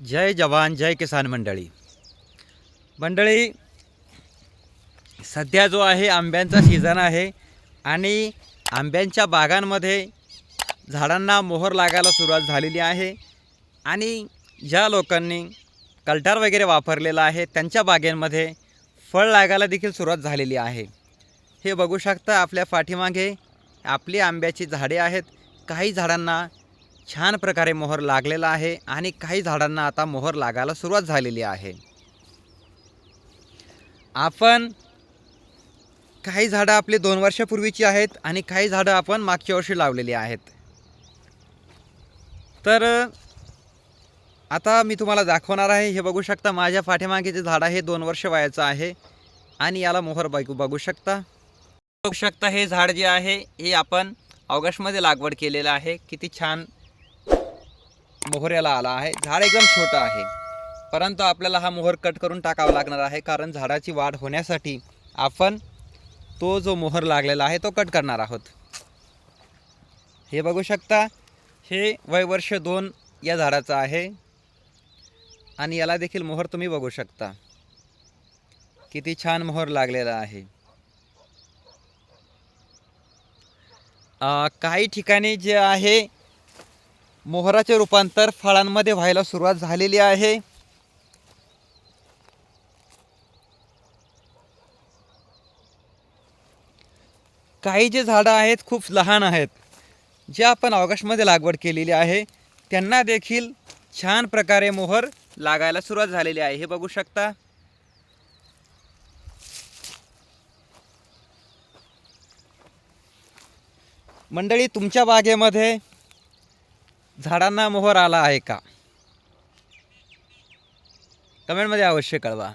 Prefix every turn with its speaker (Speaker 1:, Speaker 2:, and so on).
Speaker 1: जय जवान जय किसान मंडळी. मंडळी सध्या जो आहे आंब्यांचा सीझन आहे आणि आंब्यांच्या बागांमध्ये झाडांना मोहर लागायला सुरुवात झालेली आहे आणि ज्या लोकांनी कल्टार वगैरे वापरलेला आहे त्यांच्या बागेंमध्ये फळ लागायला देखील सुरुवात झालेली आहे. हे बघू शकता आपल्या पाठीमागे आपली आंब्याची झाडे आहेत. काही झाडांना छान प्रकारे मोहर लागलेला आहे आणि काही झाडांना आता मोहर लागायला सुरुवात झालेली आहे. आपण काही झाडं आपली दोन वर्षापूर्वीची आहेत आणि काही झाडं आपण मागच्या वर्षी लावलेली आहेत. तर आता मी तुम्हाला दाखवणार आहे हे बघू शकता माझ्या पाठीमागे जे झाड आहे दोन वर्ष वयाचं आहे आणि याला मोहर बघू बघू शकता. बघू शकता हे झाड जे आहे हे आपण ऑगस्टमध्ये लागवड केलेलं आहे. किती छान मोहऱ्याला आला आहे. झाड एकदम छोटं आहे. परंतु आपल्याला हा मोहर कट करून टाकावा लागणार आहे. कारण झाडाची वाढ होण्यासाठी आपण तो जो मोहर लागलेला आहे तो कट करणार आहोत. हे बघू शकता हे वय वर्ष दोन या झाडाचं आहे. आणि याला देखील मोहर तुम्ही बघू शकता. किती छान मोहर लागलेला आहे. काही ठिकाणी जे आहे मोहराचे रूपांतर फळांमध्ये व्हायला सुरुवात झालेली आहे. काही जे झाडं आहेत खूप लहान आहेत जे आपण ऑगस्टमध्ये लागवड केलेली आहे त्यांना देखील छान प्रकारे मोहर लागायला सुरुवात झालेली आहे. हे बघू शकता. मंडळी तुमच्या बागेमध्ये झाडांना मोहर आला आहे का? कमेंटमध्ये अवश्य कळवा.